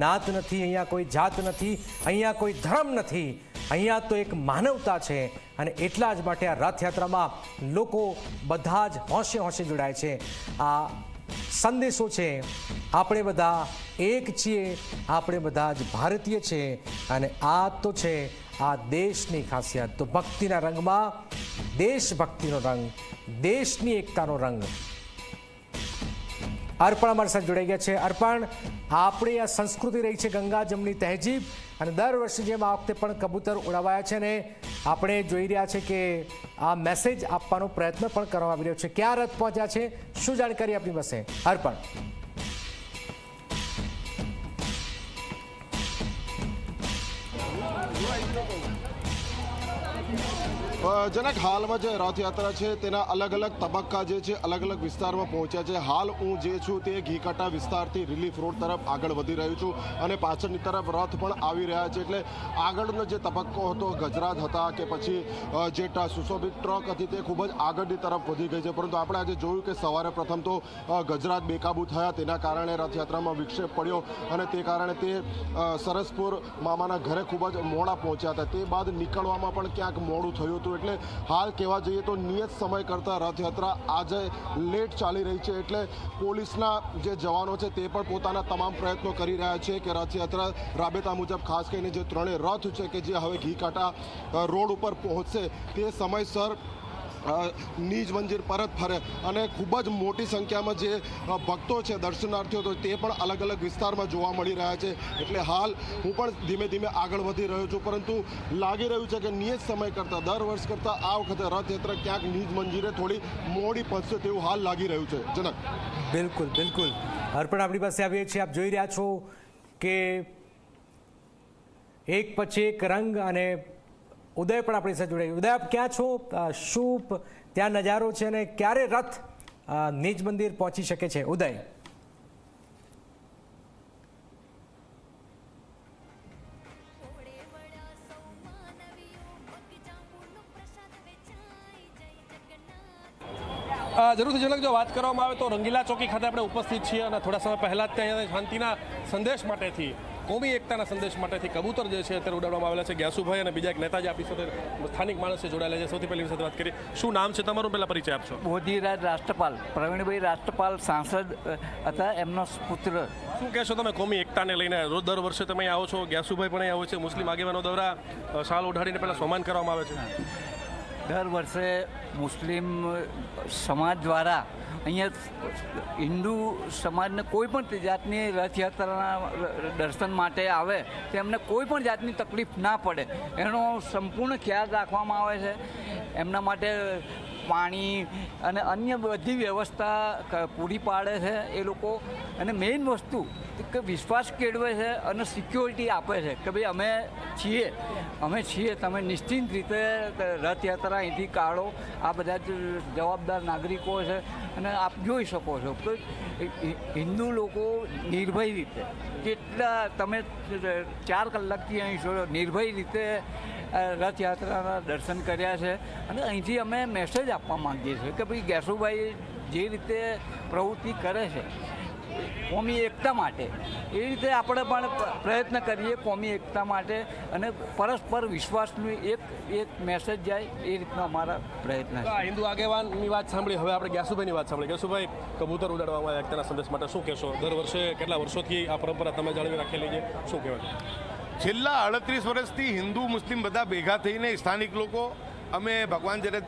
નાત નથી, અહીંયા કોઈ જાત નથી, અહીંયા કોઈ ધર્મ નથી. અહીંયા તો એક માનવતા છે અને એટલા જ માટે આ રથયાત્રામાં લોકો બધા જ હોંશે હોંશે જોડાય છે. આ સંદેશો છે, આપણે બધા એક છીએ, આપણે બધા જ ભારતીય છે અને આ તો છે આ દેશની ખાસિયત. તો ભક્તિના રંગમાં દેશભક્તિનો રંગ, દેશની એકતાનો રંગ. અર્પણ અમારી સાથે જોડાઈ ગયા છે. અર્પણ આપણી આ સંસ્કૃતિ રહી છે ગંગા જમની તહેજીબ અને દર વર્ષે જેમ આ વખતે પણ કબૂતર ઉડાવાયા છે ને આપણે જોઈ રહ્યા છે કે આ મેસેજ આપવાનો પ્રયત્ન પણ કરવામાં આવી રહ્યો છે. ક્યાં રથ પહોંચ્યા છે? શું જાણકારી આપણી પાસે? અર્પણ. અ, જનક હાલમાં જે રથયાત્રા છે, તેના અલગ અલગ તબક્કા જે છે અલગ અલગ વિસ્તારમાં પહોંચ્યા છે. હાલ હું જે છું તે ઘીકાટા વિસ્તારથી રિલીફ રોડ તરફ આગળ વધી રહ્યો છું અને પાછળની તરફ રથ પણ આવી રહ્યા છે. એટલે આગળનો જે તબક્કો હતો ગજરાત હતા કે પછી જે સુશોભિત ટ્રક હતી તે ખૂબ જ આગળની તરફ વધી ગઈ છે. પરંતુ આપણે આજે જોયું કે સવારે પ્રથમ તો ગજરાત બેકાબૂ થયા. તેના કારણે રથયાત્રામાં વિક્ષેપ પડ્યો અને તે કારણે તે સરસપુર મામાના ઘરે ખૂબ જ મોડા પહોંચ્યા હતા. તે બાદ નીકળવામાં પણ ક્યાંક મોડું થયું હતું એટલે હાલ કહેવા જઈએ તો નિયત સમય કરતાં રથયાત્રા આજે લેટ ચાલી રહી છે એટલે પોલીસના જે જવાનો છે તે પણ પોતાના તમામ પ્રયત્નો કરી રહ્યા છે કે રથયાત્રા રાબેતા મુજબ ખાસ કરીને જે ત્રણેય રથ છે કે જે હવે ઘી કાંટા રોડ ઉપર પહોંચશે તે સમયસર નીજ મંદિર પરત ફરે અને ખૂબ જ મોટી સંખ્યામાં જે ભક્તો છે, દર્શનાર્થીઓ, તો તે પણ અલગ અલગ વિસ્તારમાં જોવા મળી રહ્યા છે. એટલે હાલ હું પણ ધીમે ધીમે આગળ વધી રહ્યો છું, પરંતુ લાગી રહ્યું છે કે નિયત સમય કરતાં, દર વર્ષ કરતાં આ વખતે રથયાત્રા ક્યાંક નીજ મંદિરે થોડી મોડી પહોંચશે તેવું હાલ લાગી રહ્યું છે. જનક. બિલકુલ બિલકુલ. અર્પણ આપણી પાસે આવીએ છીએ. આપ જોઈ રહ્યા છો કે એક પછી એક રંગ અને ઉદય પણ આપણી સાથે જોડાઈ ઉદય આપ ક્યાં છો? શું ત્યાં નજારો છે અને ક્યારે રથ નિજ મંદિર પહોંચી શકે છે? ઉદય. જરૂરથી ઝલક જો વાત કરવામાં આવે તો રંગીલા ચોકી ખાતે આપણે ઉપસ્થિત છીએ અને થોડા સમય પહેલાં જ ત્યાં શાંતિના સંદેશ માટેથી કોમી એકતાના સંદેશ માટેથી કબૂતર જે છે અત્યારે ઉડાડવામાં આવેલા છે. ગ્યાસુભાઈ અને બીજા એક નેતા જે આપણી સાથે સ્થાનિક માણસે જોડાયેલા છે. સૌથી પહેલી સાથે વાત કરી શું નામ છે તમારું? પહેલાં પરિચય આપશો. મોદીરાજ રાષ્ટ્રપાલ પ્રવીણભાઈ રાષ્ટ્રપાલ સાંસદ હતા એમનો પુત્ર. શું કહેશો તમે કોમી એકતાને લઈને? રોજ દર વર્ષે તમે આવો છો. ગ્યાસુભાઈ પણ આવે છે. મુસ્લિમ આગેવાનો દ્વારા શાલ ઉઢાડીને પહેલાં સમાન કરવામાં આવે છે. દર વર્ષે મુસ્લિમ સમાજ દ્વારા અહીંયા હિન્દુ સમાજને કોઈ પણ જાતની રથયાત્રાના દર્શન માટે આવે તો એમને કોઈ પણ જાતની તકલીફ ના પડે. એનો સંપૂર્ણ ખ્યાલ રાખવામાં આવે છે. એમના માટે પાણી અને અન્ય બધી વ્યવસ્થા પૂરી પાડે છે એ લોકો. અને મેઇન વસ્તુ કે વિશ્વાસ કેળવે છે અને સિક્યોરિટી આપે છે કે ભાઈ અમે છીએ અમે છીએ, તમે નિશ્ચિંત રીતે રથયાત્રા અહીંથી કાઢો. આ બધા જ જવાબદાર નાગરિકો છે અને આપ જોઈ શકો છો કે હિન્દુ લોકો નિર્ભય રીતે કેટલા તમે ચાર કલાકથી અહીં છો, નિર્ભય રીતે રથયાત્રાના દર્શન કર્યા છે અને અહીંથી અમે મેસેજ આપવા માંગીએ છીએ કે ભાઈ ગેસુભાઈ જે રીતે પ્રવૃત્તિ કરે છે, કોમી એકતા માટે, એ રીતે આપણે પણ પ્રયત્ન કરીએ કોમી એકતા માટે અને પરસ્પર વિશ્વાસનું એક એક મેસેજ જાય એ રીતનો અમારા પ્રયત્ન છે. હિન્દુ આગેવાનની વાત સાંભળી, હવે આપણે ગ્યાસુભાઈની વાત સાંભળી. ગ્યાસુભાઈ કબૂતર ઉડાડવામાં એકતાના સંદેશ માટે શું કહેશો? દર વર્ષે કેટલા વર્ષોથી આ પરંપરા તમે જાળવી રાખેલી છે? શું કહેવાય છેલ્લા અડત્રીસ વર્ષથી હિન્દુ, મુસ્લિમ બધા ભેગા થઈને સ્થાનિક લોકો, અમે ભગવાન જ્યારે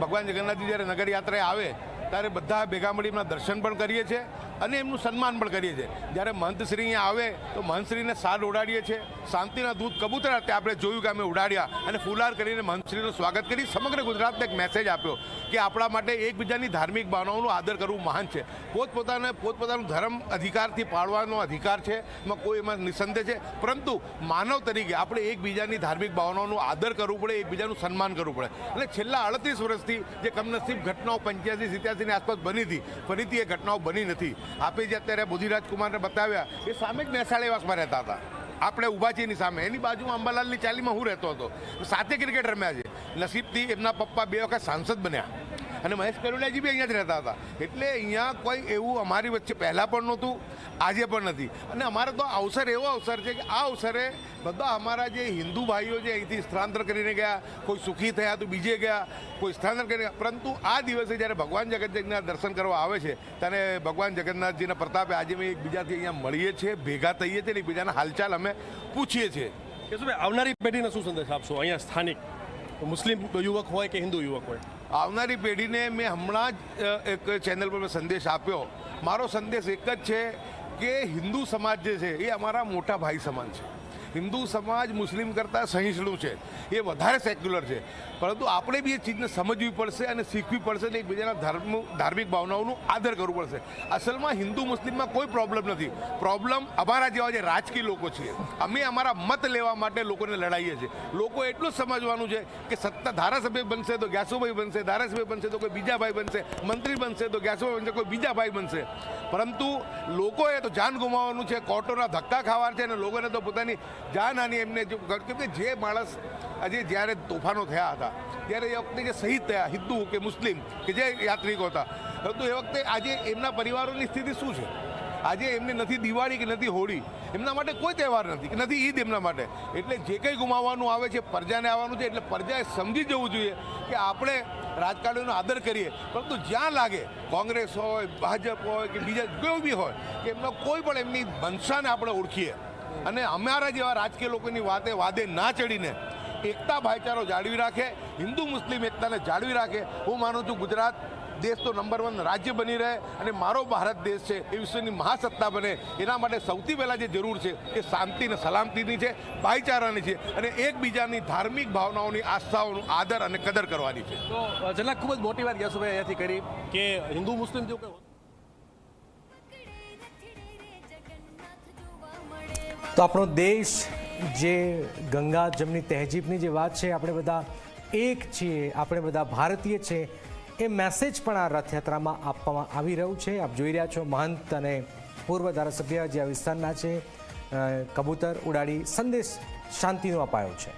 ભગવાન જગન્નાથજી જ્યારે નગર યાત્રાએ આવે, ત્યારે બધા ભેગા મળી દર્શન પણ કરીએ છીએ. અને એમનું સન્માન પણ કરીએ છીએ. જ્યારે મહંતશ્રી આવે, તો મહંતશ્રીને સાર ઉડાડીએ છીએ. શાંતિના દૂત કબૂતર હતા આપણે જોયું કે અમે ઉડાડ્યા અને ફુલાર કરીને મહંતશ્રીનું સ્વાગત કરી સમગ્ર ગુજરાતને એક મેસેજ આપ્યો કે આપણા માટે એકબીજાની ધાર્મિક ભાવનાઓનું આદર કરવું મહાન છે. પોતપોતાને પોતપોતાનું ધર્મ અધિકારથી પાળવાનો અધિકાર છે, એમાં કોઈ એમાં નિસંદેહ છે. પરંતુ માનવ તરીકે આપણે એકબીજાની ધાર્મિક ભાવનાઓનું આદર કરવું પડે, એકબીજાનું સન્માન કરવું પડે. અને છેલ્લા અડત્રીસ વર્ષથી જે કમનસીબ ઘટનાઓ પંચ્યાસી, સિત્યાસીની આસપાસ બની હતી, ફરીથી એ ઘટનાઓ બની નથી. આપણે જે અત્યારે બુદ્ધિરાજ રાજકુમારને બતાવ્યા, એ સામે જ મહેસાણેવાસમાં રહેતા હતા. આપણે ઊભા છીએ એની સામે. એની બાજુમાં અંબાલાલની ચાલીમાં હું રહેતો હતો. સાથે ક્રિકેટ રમ્યા છે નસીબથી એમના પપ્પા બે વખત સાંસદ બન્યા. અને મહેશ કરુણાજી બી અહીંયા જ રહેતા હતા. એટલે અહીંયા કોઈ એવું અમારી વચ્ચે પહેલાં પણ નહોતું, આજે પણ નથી. અને અમારો તો અવસર એવો અવસર છે કે આ અવસરે બધા અમારા જે હિન્દુ ભાઈઓ જે અહીંથી સ્થળાંતર કરીને ગયા, કોઈ સુખી થયા તો બીજે ગયા, કોઈ સ્થળાંતર કરીને પરંતુ આ દિવસે જ્યારે ભગવાન જગન્નાથના દર્શન કરવા આવે છે, ત્યારે ભગવાન જગન્નાથજીના પ્રતાપે આજે અમે એકબીજાથી અહીંયા મળીએ છીએ, ભેગા થઈએ છીએ અને એકબીજાના હાલચાલ અમે પૂછીએ છીએ. કે શું આવનારી પેઢીને શું સંદેશ આપશો? અહીંયા સ્થાનિક, મુસ્લિમ યુવક હોય કે હિન્દુ યુવક હોય? આવનારી પેઢીને મેં હમણાં જ એક ચેનલ પર મેં સંદેશ આપ્યો. મારો સંદેશ એક જ છે કે હિન્દુ સમાજ જે છે એ અમારા મોટા ભાઈ સમાન છે. હિન્દુ સમાજ મુસ્લિમ કરતાં સહિષ્ણુ છે. એ વધારે સેક્યુલર છે. પરંતુ આપણે બી એ ચીજને સમજવી પડશે અને શીખવી પડશે અને એકબીજાના ધર્મ, ધાર્મિક ભાવનાઓનું આદર કરવું પડશે. અસલમાં હિન્દુ મુસ્લિમમાં કોઈ પ્રોબ્લેમ નથી. પ્રોબ્લેમ અમારા જેવા જે રાજકીય લોકો છીએ અમે અમારા મત લેવા માટે લોકોને લડાઈએ છીએ. લોકો એટલું સમજવાનું છે કે સત્તા ધારાસભ્ય બનશે તો ગ્યાસુભાઈ બનશે, ધારાસભ્ય બનશે તો કોઈ બીજા ભાઈ બનશે, મંત્રી બનશે તો ગ્યાસુભાઈ બનશે, કોઈ બીજા ભાઈ બનશે. પરંતુ લોકોએ તો જાન ગુમાવવાનું છે કોર્ટોના ધક્કા ખાવાના છે અને લોકોને તો પોતાની જાનહાની એમને જો જે માણસ આજે જ્યારે તોફાનો થયા હતા, ત્યારે એ વખતે જે શહીદ થયા, હિન્દુ કે મુસ્લિમ કે જે યાત્રિકો હતા, પરંતુ એ વખતે આજે એમના પરિવારોની સ્થિતિ શું છે? આજે એમને નથી દિવાળી કે નથી હોળી, એમના માટે કોઈ તહેવાર નથી કે નથી ઈદ એમના માટે. એટલે જે કંઈ ગુમાવવાનું આવે છે, પ્રજાને આવવાનું છે, એટલે પ્રજાએ સમજી જવું જોઈએ કે આપણે રાજકારણીનો આદર કરીએ. પરંતુ જ્યાં લાગે કોંગ્રેસ હોય, ભાજપ હોય કે બીજા કોઈ બી હોય, કે એમનો કોઈ પણ એમની વંશાને આપણે ઓળખીએ. અને અમારા જેવા રાજકીય લોકોની વાતે વાદે ના ચડીને એકતા ભાઈચારો જાળવી રાખે, હિન્દુ મુસ્લિમ એકતાને જાળવી રાખે. હું માનું છું ગુજરાત દેશ તો નંબર વન રાજ્ય બની રહે અને મારો ભારત દેશ છે એ વિશ્વની મહાસત્તા બને. એના માટે સૌથી પહેલાં જે જરૂર છે એ શાંતિ અને સલામતીની છે, ભાઈચારાની છે અને એકબીજાની ધાર્મિક ભાવનાઓની, આસ્થાઓનું આદર અને કદર કરવાની છે. તો જનક ખૂબ જ મોટી વાત ગ્યાસુભાઈ અહીંયાથી કરી કે હિન્દુ મુસ્લિમ જેવું તો આપણો દેશ જે ગંગા જમની તહેજીબની જે વાત છે, આપણે બધા એક છીએ, આપણે બધા ભારતીય છે, એ મેસેજ પણ આ રથયાત્રામાં આપવામાં આવી રહ્યું છે. આપ જોઈ રહ્યા છો, મહંત અને પૂર્વ ધારાસભ્ય જે આ વિસ્તારના છે કબૂતર ઉડાડી સંદેશ શાંતિનો અપાયો છે.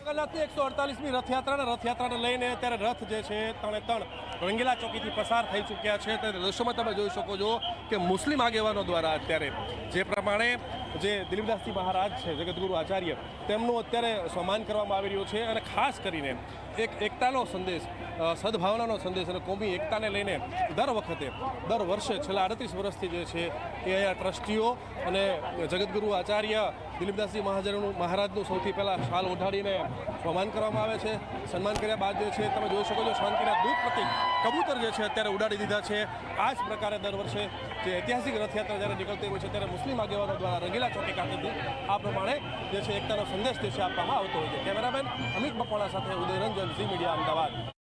જગન્નાથની એકસો અડતાલીસમી રથયાત્રાને રથયાત્રાને લઈને અત્યારે રથ જે છે ત્રણે ત્રણ રંગીલા ચોકીથી પસાર થઈ ચૂક્યા છે. ત્યારે દ્રશ્યોમાં તમે જોઈ શકો છો કે મુસ્લિમ આગેવાનો દ્વારા અત્યારે જે પ્રમાણે જે દિલીપદાસજી મહારાજ છે જગતગુરુ આચાર્ય, તેમનું અત્યારે સન્માન કરવામાં આવી રહ્યું છે અને ખાસ કરીને એક એકતાનો સંદેશ સદભાવનાનો સંદેશ અને કોમી એકતાને લઈને દર વખતે, દર વર્ષે છેલ્લા અડત્રીસ વર્ષથી જે છે એ અહીંયા ટ્રસ્ટીઓ અને જગતગુરુ આચાર્ય દિલીપદાસજી મહાજનનું મહારાજનું સૌથી પહેલાં શાલ ઓઢાડીને સન્માન કરવામાં આવે છે. સન્માન કર્યા બાદ જે છે, તમે જોઈ શકો છો, શાંતિના દૂત પ્રતિક કબૂતર જે છે, અત્યારે ઉડાડી દીધા છે. આ જ પ્રકારે દર વર્ષે જે ઐતિહાસિક રથયાત્રા જ્યારે નીકળતી હોય છે, ત્યારે મુસ્લિમ આગેવાનો દ્વારા રંગીલા ચોકી ખાતેથી આ પ્રમાણે જે છે, એકતાનો સંદેશ જે છે, આપવામાં આવતો હોય છે. કેમેરામેન અમિત મકવાણા સાથે ઉદય રંજન ઝી મીડિયા, અમદાવાદ.